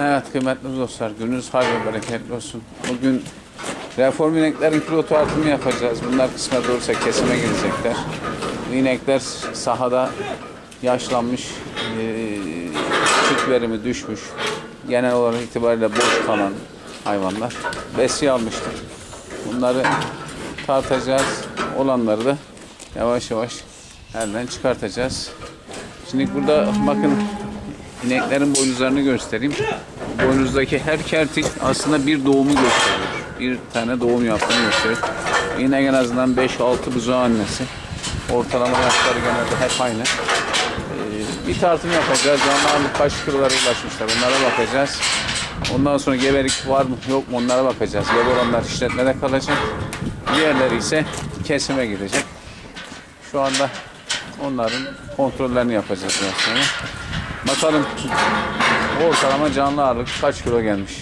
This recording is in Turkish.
Evet kıymetli dostlar gününüz hayırlı ve bereketli olsun. Bugün reform ineklerin kilo tartımı yapacağız. Bunlar kısmet olursa kesime girecekler. Bu inekler sahada yaşlanmış, eee, süt verimi düşmüş. Genel olarak itibariyle boş kalan hayvanlar. Besiye almıştık. Bunları tartacağız. Olanları da yavaş yavaş elden çıkartacağız. Şimdi burada bakın ineklerin boynuzlarını göstereyim. Boynuzdaki her kertik aslında bir doğumu gösteriyor. Bir tane doğum yaptığını gösteriyor. İnek en azından 5-6 buzağı annesi. Ortalama yaşları genelde hep aynı. Ee, bir tartım yapacağız. Ağırlık kaç kilolara ulaşmışlar. Onlara bakacağız. Ondan sonra gebelik var mı yok mu onlara bakacağız. Gebe olanlar işletmede kalacak. Diğerleri ise kesime gidecek. Şu anda onların kontrollerini yapacağız biraz sonra. Bakalım ortalama canlı ağırlık kaç kilo gelmiş.